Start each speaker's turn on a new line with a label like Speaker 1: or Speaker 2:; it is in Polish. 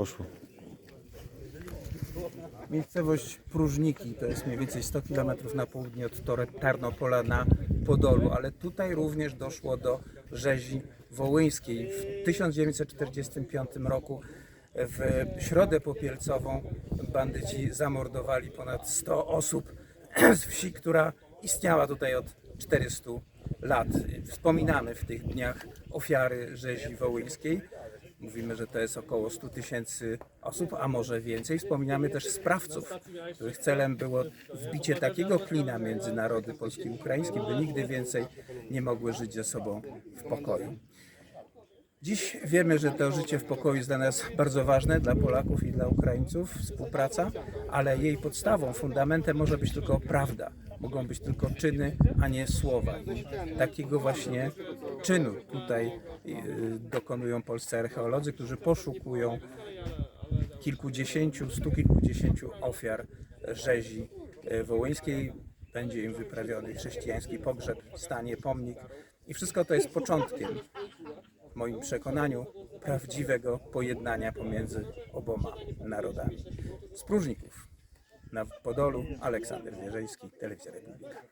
Speaker 1: Poszło.
Speaker 2: Miejscowość Próżniki to jest mniej więcej 100 km na południe od Tarnopola na Podolu, ale tutaj również doszło do rzezi wołyńskiej. W 1945 roku w Środę Popielcową bandyci zamordowali ponad 100 osób z wsi, która istniała tutaj od 400 lat. Wspominamy w tych dniach ofiary rzezi wołyńskiej. Mówimy, że to jest około 100 tysięcy osób, a może więcej. Wspominamy też sprawców, których celem było wbicie takiego klina między narody polski i ukraiński, by nigdy więcej nie mogły żyć ze sobą w pokoju. Dziś wiemy, że to życie w pokoju jest dla nas bardzo ważne, dla Polaków i dla Ukraińców, współpraca, ale jej podstawą, fundamentem może być tylko prawda. Mogą być tylko czyny, a nie słowa. I takiego właśnie czynu tutaj y, dokonują polscy archeolodzy, którzy poszukują kilkudziesięciu, stu kilkudziesięciu ofiar rzezi e, wołyńskiej. Będzie im wyprawiony chrześcijański pogrzeb, stanie pomnik i wszystko to jest początkiem, w moim przekonaniu, prawdziwego pojednania pomiędzy oboma narodami. Z Próżników na Podolu Aleksander Wierzejski, Telewizja Republika.